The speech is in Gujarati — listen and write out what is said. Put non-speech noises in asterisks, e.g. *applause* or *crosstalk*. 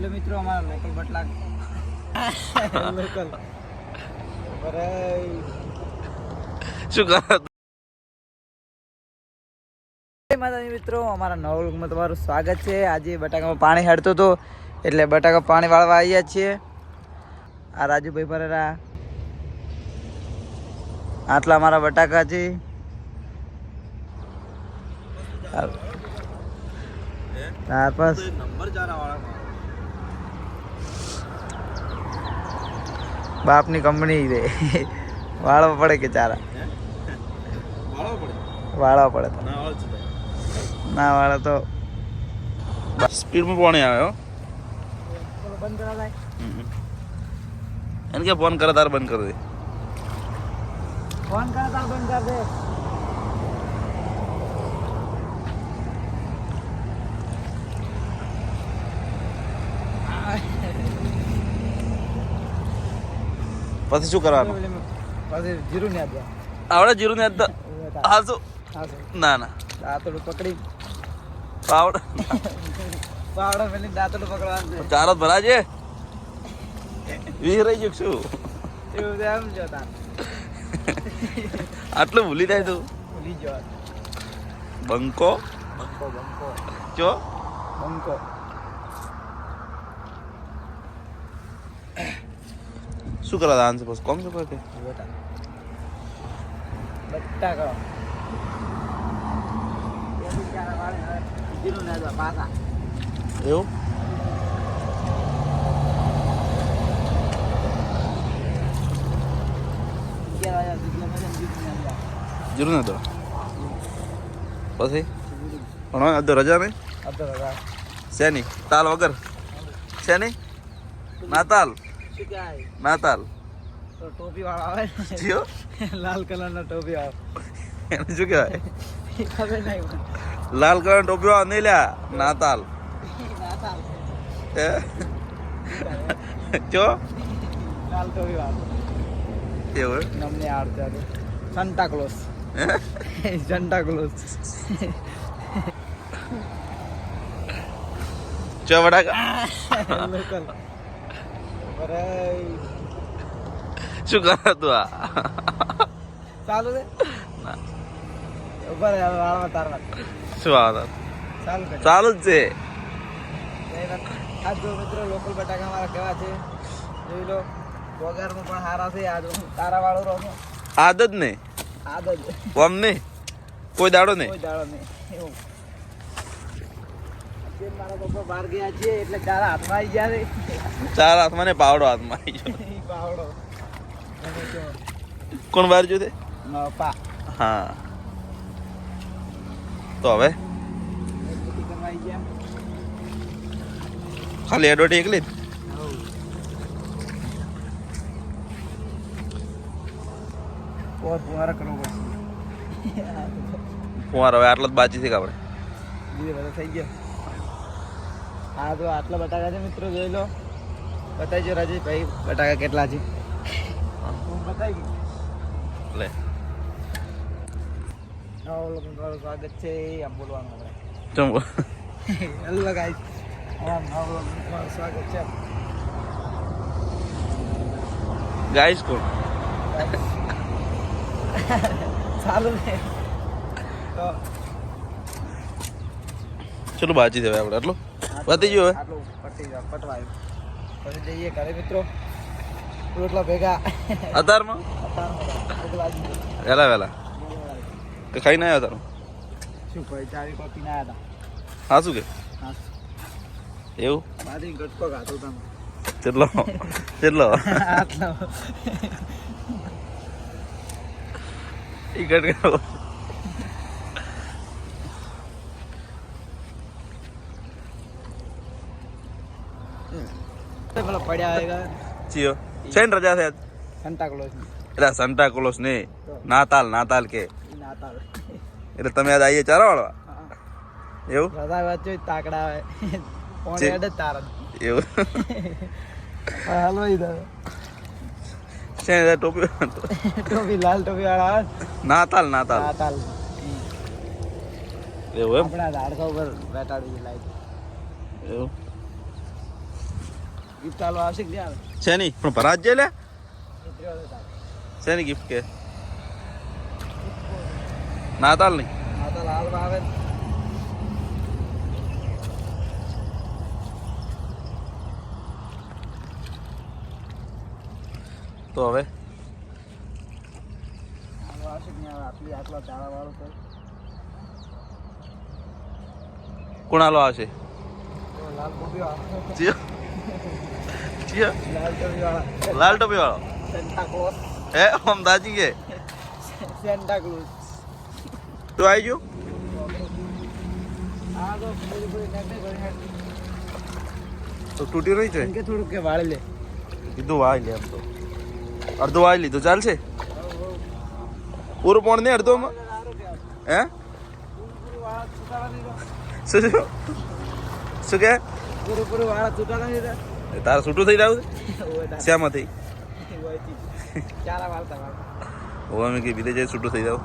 જોઈ મિત્રો અમારા લોકલ બટલા લોકલ અરે શું કરો? માતાજી મિત્રો અમારા નવા વ્લોગમાં તમારું સ્વાગત છે. આજે બટાકામાં પાણી હાડતો હતું એટલે બટાકા પાણી વાળવા આવ્યા છીએ. આ રાજુભાઈ ભરેરા. આટલા મારા બટાકા છે. ત્યાર પાસ નંબર ચાર વાળા બાપની કંપની રે વાળવા પડે કે ચારા? વાળો પડે? વાળવા પડે તો. ના વાળા તો. સ્પીડમાં પાણી આવે હો. બંધ એને કે ફોન કરે તારે બંધ કરી દે. ફોન કરે તાર બંધ કરી દે. પછી શું કરવાનું? પછી જીરું ને આવડે જીરું ને તો? હા શું? ના ના. દાંતડું પકડી. પાવડ પાવડ પેલી દાંતડું પકડવાનું ચાર જ ભરા છે વીસ રહી ગયું શું? એવું એમ જો આટલું ભૂલી જાય તું? ભૂલી જવા બંકો? બંકો બંકો. ચો? બંકો. શું કરવા છે? બસ કોમ શું કરે બટ્ટા કરો ને એવું? અગિયાર વાગ્યા સુધી અમે છે ને જીરું ને આપજો. જીરું ને તો પછી ભણવા અડધો રજા. નહીં. શેની તાલ વગર? શેની નાતાલ શું કહેવાય? નાતાલ. તો ટોપી વાળો આવે જીઓ? લાલ કલર ના ટોપી આવે એને શું કહેવાય? ખબર નહીં લાલ કલર ટોપી વાળો નહીં લ્યા નાતાલ. નાતાલ. જો? લાલ ટોપી વાળો. એવું? નમને આવડતું હતું સંતા ક્લોઝ? સંતા ક્લોઝ. ચો વડા *laughs* લોકલ. શું કરો તું આ? ચાલુ છે? ના. ચાલુ ચાલુ જ છે. આ જો મિત્રો લોકલ બટાકા મારા કેવા છે જોઈ લો. પણ સારા છે આ જો તારા વાળો રહો આદત ને? આદત. કોમ નહીં કોઈ દાડો નહીં કોઈ દાડો નહીં એવું અત્યારે મારા પપ્પા બહાર ગયા છે એટલે તારા હાથમાં આવી ગયા છે ચાર હાથમાં ને પાવડો હાથમાં આવી ગયો. *laughs* પાવડો. કોણ બહાર જોતે હા. તો હવે? ખાલી એડવર્ટી એકલી જ? પોર ફુવારા કરવો પડશે. ફુવાર હવે આટલો જ બાજી છે આપણે? થઈ ગયો. હા તો આટલા બટાકા છે મિત્રો જોઈ લો. બતાવી જો રાજેશભાઈ બટાકા કેટલા છે? બતાવી ગયું લે. સ્વાગત છે આમ બોલવાનું આપણે. ચમ. હેલો ગાઈસ અમારા નવા સ્વાગત છે. ગાઈસ કોણ? ચાલુ ને. તો ચલો બાજી દેવાય હવે આપણે આટલું? પતી ગયું હવે. પટવાયું. પછી જઈએ ઘરે મિત્રો. રોટલા ભેગા. અતારમાં? વહેલા વહેલા કે ખાઈ ના આવ્યો તારું? શું ભાઈ ચારી કોપી ના હતા. હા શું કે એવું? મારી ગટકો ખાતો તમે. કેટલો? કેટલો? આટલો. ઈ ગટકો પેલો પડ્યા ચિયો રજા છે? સંતા ક્લોઝ એટલે સંતા ક્લોસ ને. નાતાલ નાતાલ કે. એટલે તમે આજ આવીએ ચારા વાળવા? એવું? રજા વાંચો તાકડા આવે. ફોન હેડ જ એવું. હલવાઈ દે શેન ટોપી ટોપી લાલ ટોપી વાળા આવે નાતાલ નાતાલ. નાતાલ. એવું એમ? આપણા ઝાડકા ઉપર બેઠાડી છે લાઈટ. એવું? ગિફ્ટ આલો આવશે કે નહીં આવે? છે નહીં પણ ભરાજ જે લે? છે નહીં ગિફ્ટ કે? ના તાલ નહીં નાતાલ તો આવે તો હવે? આવશે કોણ આલો આવશે? લાલ ચિયો ચિયો લાલ ટોપી વાળા. વાળો હે હમ દાજી કે સેન્ટા ક્લોઝ તું આવી ગયો તો તૂટ્યું નહીં છે? કે થોડુંક કે વાળી લે. કીધું વાય લે તો. અડધો વાય લીધું ચાલશે? પૂરું પણ નહીં અડધોમાં હે? શું શું શું કે? તારે છૂટું થઈ રહ્યું. *laughs* શ્યામાંથી *laughs* ઓયથી. ચારા વાળતા વાળતા. હવે અમે કે બીજે જાય છૂટું થઈ જાવ